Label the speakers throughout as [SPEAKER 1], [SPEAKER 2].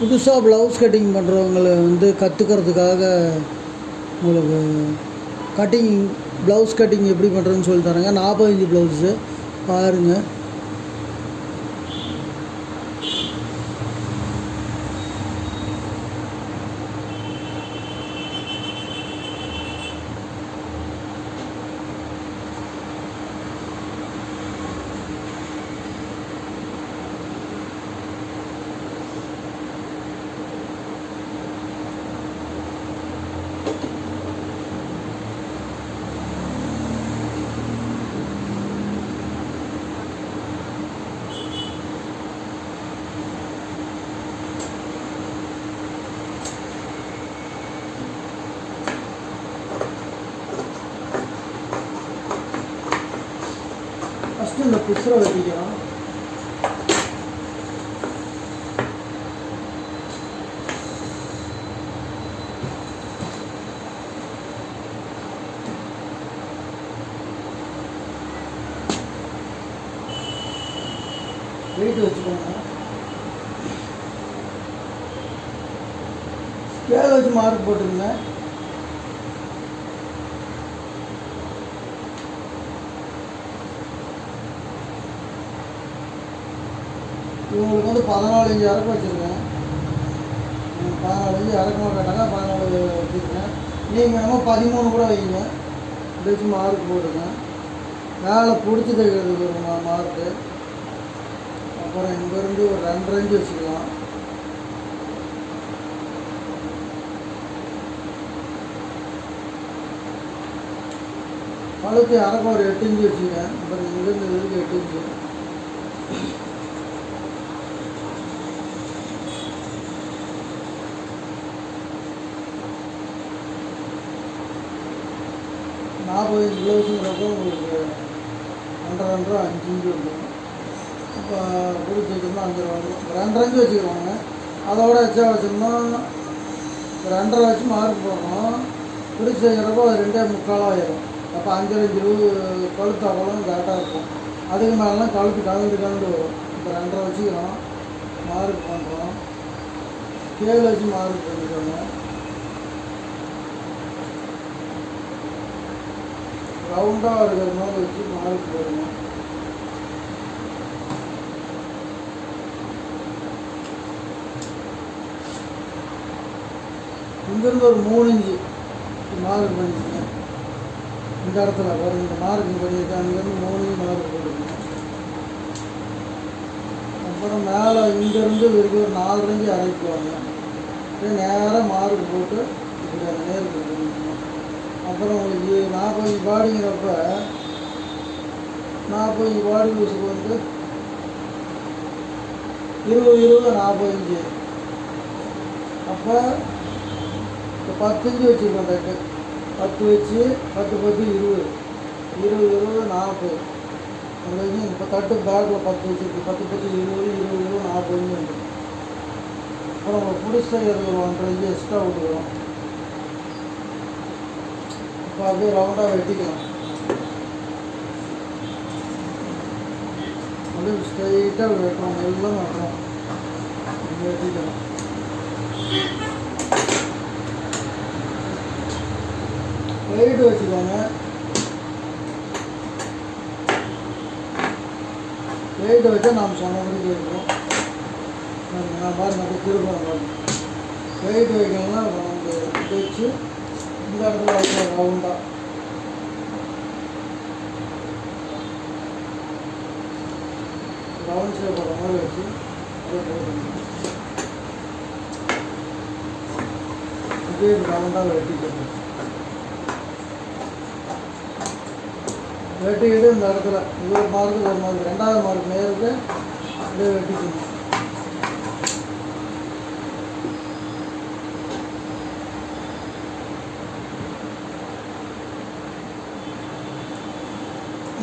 [SPEAKER 1] புதுசாக blouse cutting பண்ணுறவங்கள வந்து கற்றுக்கிறதுக்காக உங்களுக்கு கட்டிங் ப்ளவுஸ் கட்டிங் எப்படி பண்ணுறதுன்னு சொல்லி தரேங்க நாற்பத்தஞ்சு ப்ளவுஸு பாருங்கள் ஃபஸ்ட்டு இந்த குத்துரை வெட்டிக்கிறோம் வெயிட் வச்சுக்கோங்க ஸ்கேல் வச்சு மார்க் போட்டுருங்க வந்து பதினாலு இஞ்சு இறக்கம் வச்சுருக்கேன். பதினாலு இன்ச்சு இறக்கமாக கேட்டாங்க பதினாலு வச்சுருக்கேன். நீங்கள் நம்ம பதிமூணு கூட வைங்க. வச்சு மார்க் போட்டுருக்கேன் மேலே பிடிச்சி தைக்கிறதுக்கு ஒரு மா மார்க்கு அப்புறம் இங்கேருந்து ஒரு ரெண்டரை இன்ச்சு வச்சுக்கலாம். கழுத்து இறக்கம் ஒரு எட்டு இன்ச்சு வச்சுக்கேன் அப்புறம் இங்கேருந்து இதுக்கு எட்டு இன்ச்சு நாற்பது இன்ச் ப்ளவுஸுங்கிறப்போ உங்களுக்கு ரெண்டரை ரெண்டரை அஞ்சு இன்ச்சு வந்துடும் இப்போ பிடிச்சி வச்சோம்னா அஞ்சரை வந்துடும் ரெண்டரை இன்ச்சு வச்சுக்கிறோங்க அதோட எச்சா வச்சோம்னா ரெண்டரை வச்சு மார்க் போடுறோம். பிடிச்சி வைக்கிறப்போ அது ரெண்டே முக்காலாக ஆயிரும். அப்போ அஞ்சரை இன்ச்சு இருபது கழுத்து அவ்வளோ கரெக்டாக இருக்கும். அதுக்கு மேலாம் கழுத்து கலந்து கலந்து வரும். இப்போ ரெண்டரை வச்சுக்கிறோம். மார்க் பண்ணுறோம் கேள் வச்சு மார்க் பண்ணிக்கிறோம் ரவுண்டாக இருக்கிற மாதிரி வச்சு மார்க் போடுங்க இங்கேருந்து ஒரு மூணு இஞ்சு மார்க் பண்ணிக்கோங்க. இந்த இடத்துல பாருங்க இந்த மார்க் பண்ணியிருக்கேன். அங்கேருந்து மூணு இஞ்சு மார்க் போட்டுருக்கேன் அப்புறம் மேலே இங்கேருந்து வரைக்கும் ஒரு நாலு இஞ்சு அரைக்குவாங்க நேராக மார்க் போட்டு இப்படி அந்த நேருக்கு அப்புறம் உங்களுக்கு நாற்பது பாடிங்கிறப்ப நாற்பது பாடி லூஸுக்கு வந்து இருபது இருபது நாற்பது அப்போ இப்போ பத்து வச்சுருக்கோம் தட்டு பத்து வச்சு பத்து பத்து இருபது. இருபது இருபது நாற்பது அந்த இப்போ தட்டு பேக்கில் பத்து வச்சுருக்கு. பத்து பத்து இருபது இருபது இருபது நாற்பது அப்புறம் உங்களுக்கு பிடிச்ச ஒரு ஒன்றரை எக்ஸ்ட்ரா விட்டுக்கிறோம் அப்படியே ரவுண்டாக வெட்டிக்கலாம். அப்படியே ஸ்ட்ரைட்டாக வெட்டணும். எல்லாம் வெட்டணும். வெட்டிக்கலாம். வெயிட் வச்சுக்கோங்க. வெயிட் வச்சா நாம் சொன்ன மாதிரி இருக்கிறோம் நான் பாருங்க அப்படியே திருப்பம் பாருங்க. வைக்கணும்னா வச்சு இடத்துல வைக்கலாம் ரவுண்டாக ரவுண்ட் ஷேப் வர மாதிரி வச்சு இதே போட்டுக்கணும் அப்படியே ரவுண்டாக வெட்டிக்கணும் வெட்டிக்கிட்டு இந்த இடத்துல இது ஒரு மார்க்கு ஒரு மார்க் ரெண்டாவது மார்க் நேருக்கு அப்படியே வெட்டிக்கணும்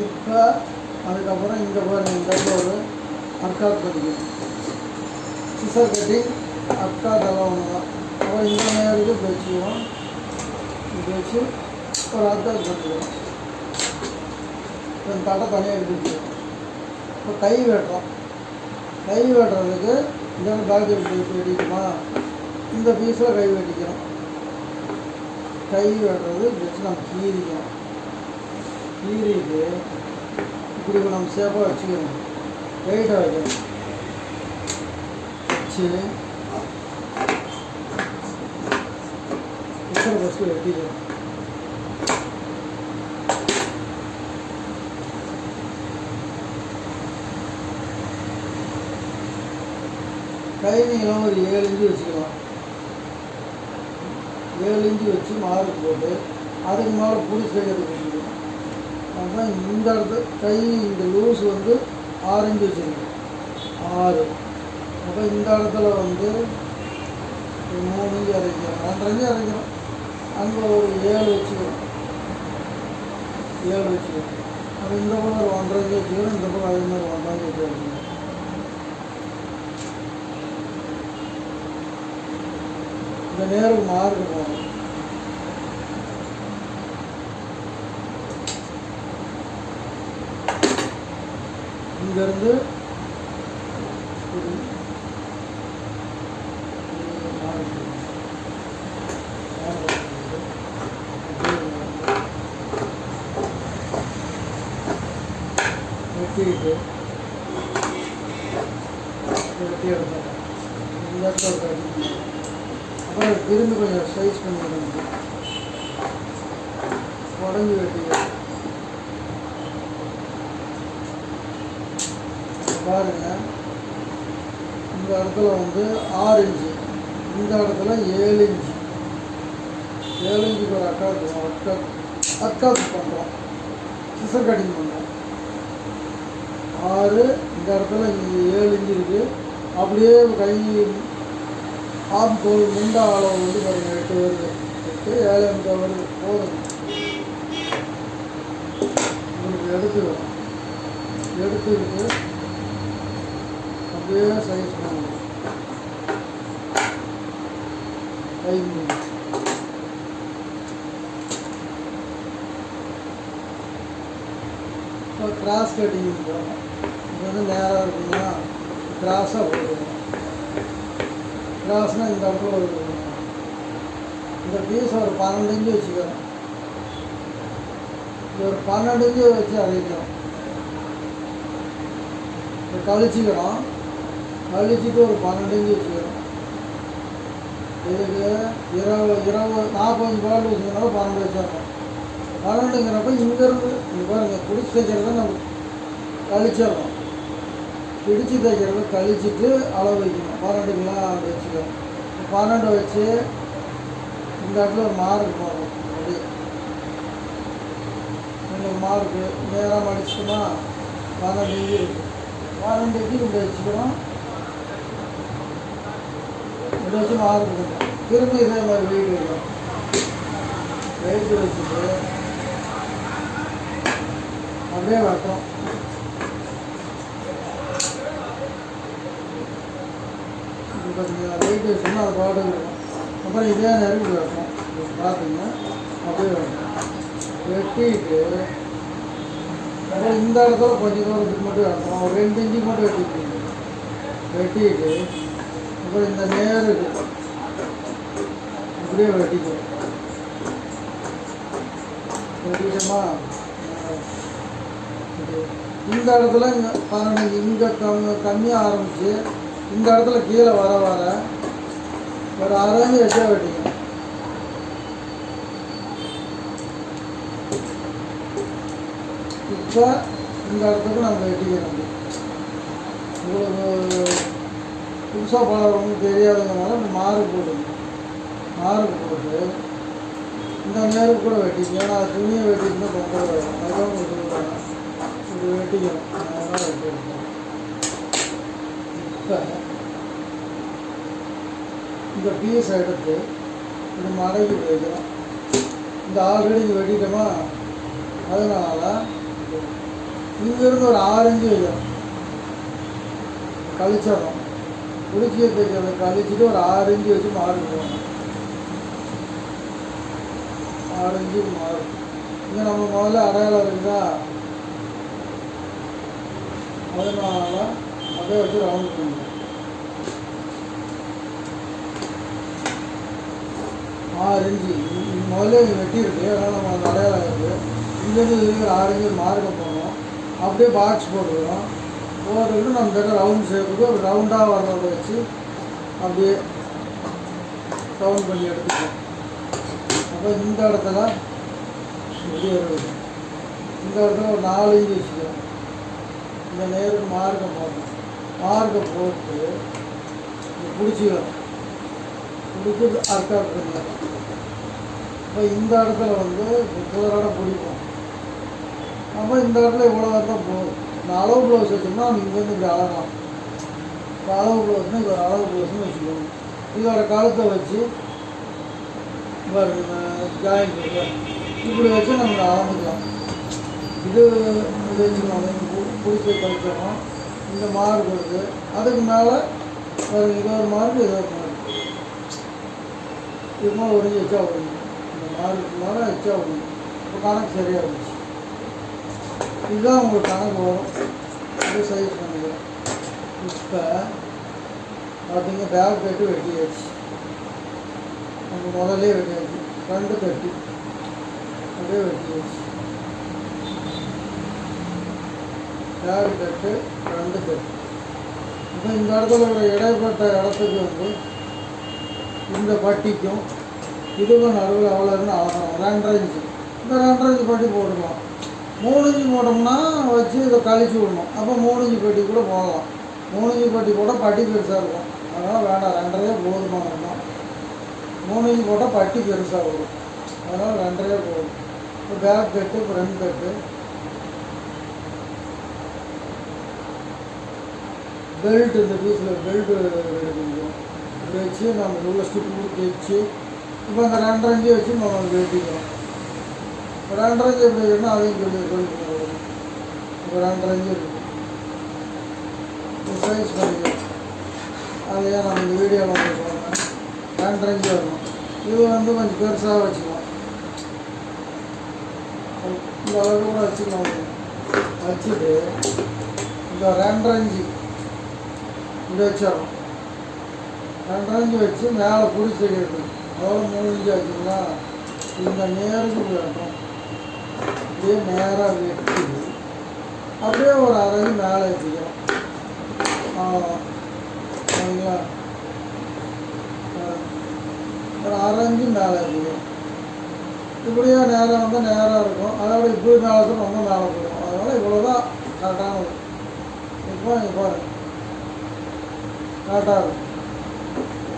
[SPEAKER 1] இப்போ அதுக்கப்புறம் இந்த பாருங்க இந்த இடத்துல ஒரு அர்க்காத் பண்ணிக்கணும் சிசர் கட்டிங் அர்க்காத் எல்லாம் ஒன்று தான் அப்புறம் இந்த நேரத்துக்கு இப்படி வச்சுக்குவோம் இப்படி வச்சு ஒரு அர்க்காத் பண்ணிக்குவோம் இப்போ தட்டை தனியாக எடுத்து இப்போ கை வெட்டுறோம். கை வெட்டுறதுக்கு இந்த பேக் எடுத்து வெட்டிக்குமா இந்த பீஸில் கை வெட்டிக்கிறோம். கை வெட்டுறது வச்சு நம்ம கீறிட்டு இப்படி நம்ம சேஃபாக வச்சுக்கணும் டைட்டாக வைக்கணும் வச்சு குக்கர் ஃபஸ்ட்டு வெட்டிக்கணும் கை நீளம் ஒரு ஏழு இன்ச்சு வச்சுக்கலாம். ஏழு இன்ச்சு வச்சு மார்க் போட்டு அதுக்கு மேலே பிடிச்சி வைக்கிறதுக்கு வச்சுக்கணும் இந்த இடத்து கை இந்த லூஸ் வந்து ஆறு இன்ச்சு ஆறு. அப்போ இந்த இடத்துல வந்து ஒரு மூணு இன்ச்சு அரைக்கிறோம். ரெண்டரை இன்ச்சு அரைக்கிறோம். அங்கே ஒரு ஏழு வச்சுக்கிறோம் ஏழு வச்சுக்கிறோம் அப்போ இந்த பக்கம் ஒரு ஒன்றரை இன்ச்சு வச்சுக்கிறோம் இந்த பக்கம் அதே மாதிரி ஒன்றரை இன்ச்சு வச்சுக்கிறோம் இந்த நேரம் மாறுக்கு போகணும் இங்கேருந்து வெட்டிட்டு வெட்டி எடுத்துட்டேன் அப்புறம் இருந்து கொஞ்சம் சைஸ் பண்ணிக்கணும் உடஞ்சி வெட்டி பாருங்க. இந்த இடத்துல வந்து ஆறு இன்ச்சு இந்த இடத்துல ஏழு இன்ச்சு ஏழு இன்ச்சுக்கு ஒரு அட்டாக் அக்கா அக்கா பண்ணுறோம் சிசர் கட்டிங் பண்ணுறோம் ஆறு இந்த இடத்துல ஏழு இன்ச்சு இருக்குது அப்படியே கை ஆம் தோல் முண்டா அளவு வந்து பாருங்க எட்டு வருது. எட்டு ஏழு எட்டு வருது. போதும். உங்களுக்கு எடுத்துக்கிறோம் எடுத்துக்கிட்டு அப்படியே சைஸ் பண்ணுங்க. இப்போ கிராஸ் கட்டிங் போடணும் இது வந்து நேராக இருக்குன்னா கிராஸாக போடுவோம். கிராஸ்னால் இந்த இடத்துல ஒரு இந்த பீஸ் ஒரு பன்னெண்டு இன்ச்சு வச்சுக்கிறோம் இது ஒரு பன்னெண்டு இன்ச்சு வச்சு அரைக்கிறோம். கழிச்சிக்கிறோம். கழிச்சுட்டு ஒரு பன்னெண்டு இன்ச்சு வச்சுக்கணும் இதுக்கு இருபது இருபது நாற்பது பால் வச்சுக்கிறப்ப பன்னெண்டு வச்சிடணும் பன்னெண்டுங்கிறப்ப இங்கேருந்து இங்கே பாருங்கள் பிடிச்சி தைக்கிறத நம்ம கழிச்சிடணும் பிடிச்சி தைக்கிறத கழிச்சிட்டு அளவு வைக்கணும். பன்னெண்டு அப்படி வச்சுக்கணும் பன்னெண்டு வச்சு இந்த இடத்துல ஒரு மார்க் போடணும். அப்படியே இந்த மார்க்கு நேராக மடிச்சிட்டோமா பன்னெண்டு இன்ச்சு இருக்கு பன்னெண்டு இன்ச்சு இப்படி வச்சுக்கிறோம். இப்படி வச்சு மார்க் திரும்பி இதே மாதிரி வெயிட் வைக்கணும் வெயிட் வச்சுட்டு அப்படியே வரட்டும். இப்போ வெயிட் வச்சோம்னா அது பாட்டு இருக்கும். அப்புறம் இதே நெருங்கி வைப்போம் இது பார்த்துங்க அப்படியே வைப்போம் வெட்டிட்டு அப்புறம் இந்த இடத்துல கொஞ்சம் தூரத்துக்கு மட்டும் வைப்போம் ஒரு ரெண்டு இன்ச்சு மட்டும் வெட்டிட்டு. வெட்டிட்டு அப்புறம் இந்த நேருக்கு இப்படியே வெட்டிக்குவோம் வெட்டிட்டோமா இந்த இடத்துல இங்கே பன்னெண்டு இங்கே கம் கம்மியாக ஆரம்பிச்சு இந்த இடத்துல கீழே வர வர ஒரு அரைஞ்சு வச்சா வெட்டிக்கணும் இப்போ இந்த இடத்துக்கு நம்ம வெட்டிக்கிறோம் இவ்வளோ புதுசாக பார்க்குறவங்க தெரியாததுனால இந்த மாறு போடுங்க மாறு போட்டு இந்த நேரம் கூட வெட்டிக்கணும் ஏன்னா அது துணியை வெட்டிக்கணும் தொந்தரவு வரும். அதுதான் உங்களுக்கு சொல்லுவாங்க இது வெட்டிக்கணும். அதனால் வெட்டிருக்கோம். இப்போ இந்த பீஸ் எடுத்து இது மடக்கி வைக்கிறோம் இந்த ஆல்ரெடி இங்கே வெட்டிட்டோமா? அதனால் இங்கேருந்து ஒரு ஆரஞ்சு வைக்கிறோம் கழிச்சிடணும். குளிச்சியை தைக்கிறத கழிச்சிட்டு ஒரு ஆறு இஞ்சி வச்சு மாறு போகணும் ஆறு இஞ்சி மாறும் இங்கே நம்ம முதல்ல அடையாளம் இருந்தா முதல் நாளாக அப்படியே வச்சு ரவுண்ட் பண்ணுவோம் ஆறு இஞ்சி. முதல்ல வெட்டி இருக்கு அதனால் நம்ம அந்த அடையாளம் இருக்குது இங்கேருந்து ஆறு இஞ்சி மார்க்க போகணும் அப்படியே பாக்ஸ் போட்டுக்கிறோம். போட்டுக்கிட்டு நம்ம கிட்ட ரவுண்ட் ஷேப்புக்கு ஒரு ரவுண்டாக வர்றத வச்சு அப்படியே ரவுண்ட் பண்ணி எடுத்துக்கலாம். அப்போ இந்த இடத்துல இப்படி இருக்குது இந்த இடத்துல ஒரு நாலு இஞ்சி வச்சுக்கலாம். இந்த நேருக்கு மார்க்கை போடணும். மார்க்கை போட்டு இது பிடிச்சிக்கலாம் பிடிச்சி அர்த்தம் அப்போ இப்போ இந்த இடத்துல வந்து குதிரோட பிடிக்கும் அப்போ இந்த இடத்துல இவ்வளோ தான் போதும். இந்த அளவு ப்ளவுஸ் வச்சோம்னா நம்ம இங்கேருந்து இப்படி அழகாம் இப்போ அளவு ப்ளவுஸ்னால் இது ஒரு அளவு ப்ளவுஸ்னு வச்சுக்கோங்க. இதோட கழுத்தை வச்சு ஜாயின் இப்படி வச்சு நம்ம அளந்துக்கலாம். இது இது வச்சுக்கோங்க பிடிச்சி கழிச்சோம் இந்த மார்க் இருக்குது அதுக்கு மேலே பாருங்க இது மார்க் இது ஒரு மார்க் இது மாதிரி ஒடிஞ்சு வச்சா ஒடிஞ்சு இந்த மார்க்கு மேலே வச்சா ஒடிஞ்சு இப்போ கணக்கு சரியாக இருந்துச்சு. இதுதான் உங்களுக்கு கணக்கு வரும் இது சைஸ் பண்ணிக்கலாம் இப்போ பார்த்தீங்க பேக் கட்டு வெட்டியாச்சு. நம்ம முதலே வெட்டியாச்சு. ரெண்டு கட்டி அதே வெட்டியாச்சு. பேக் கட்டு ரெண்டு கட்டு. இப்போ இந்த இடத்துல ஒரு இடைப்பட்ட இடத்துக்கு வந்து இந்த பட்டிக்கும் இதுக்கும் நடுவில் எவ்வளோ இருக்குன்னு அளக்கணும் ரெண்டரை இன்ச்சு. இந்த ரெண்டரை இன்ச்சு பட்டி போட்டுக்கலாம். மூணு இன்ச்சு போட்டோம்னா வச்சு இதை கழிச்சு விடணும். அப்போ மூணு பெட்டி கூட போகலாம். மூணு பெட்டி பட்டி போட்டால் பட்டி பெருசாக இருக்கும். அதனால் வேண்டாம் ரெண்டரையே போதுமான தான் மூணு போட்டால் பட்டி பெருசாக வரும். அதனால் ரெண்டரையே போதும். இப்போ பேக் பெட்டு ஃப்ரண்ட் பெட்டு. பெல்ட் இந்த பீஸில் பெல்ட் எடுக்கணும். வச்சு நம்ம உள்ள ஸ்டிப் தைச்சு இப்போ அந்த ரெண்டரை அஞ்சு வச்சு நம்ம வெட்டிக்கிறோம் ரெண்டரைஞ்சு ரெண்டரை எப்படி அதையும் சொல்லி சொல்லி இப்போ ரெண்டரைஞ்சு இன்ச்சு இருக்குது சைஸ் பண்ணிக்கலாம் அதையே நம்ம இந்த வீடியோவில் வந்து போடுறோம் ரெண்டரை வரணும். இது வந்து கொஞ்சம் பெருசாக வச்சுக்கலாம் இந்த அளவுக்கு கூட வச்சுக்கலாம் வச்சுட்டு இந்த ரெண்டரைஞ்சு இன்ச்சு இப்படி வச்சிடணும். ரெண்டரைஞ்சு வச்சு மேலே பிடிச்சி வைக்கணும் அவ்வளோ மூணு இன்ச்சு வச்சுக்கலாம் இந்த நேருக்கு வேட்டும் அப்படியே நேராக வெட்டி அப்படியே ஒரு அரை மேலே வச்சுக்கிறோம் அவ்வளோதான் சரிங்களா? ஒரு அரைஞ்சு மேலே வச்சுக்கிறோம் இப்படியே நேரம் வந்தால் நேராக இருக்கும். அதோட இப்படி மேலே இருக்கும் ரொம்ப மேலே போயிடும் அதனால் இவ்வளோ தான் கரெக்டானது இப்போ இங்கே பாருங்க. கரெக்டாக இருக்கும்.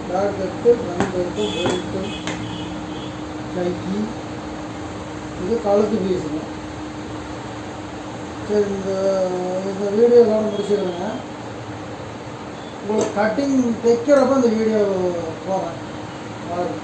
[SPEAKER 1] பேக் எடுத்து ஃப்ரண்ட் எடுத்து பெல்ட்டு கைக்கு இது கழுத்து பீஸுங்க சரி இந்த இந்த வீடியோ எல்லாம் முடிச்சிருங்க. உங்களுக்கு கட்டிங் தைக்கிறப்ப இந்த வீடியோ போகிறேன் பாருங்க.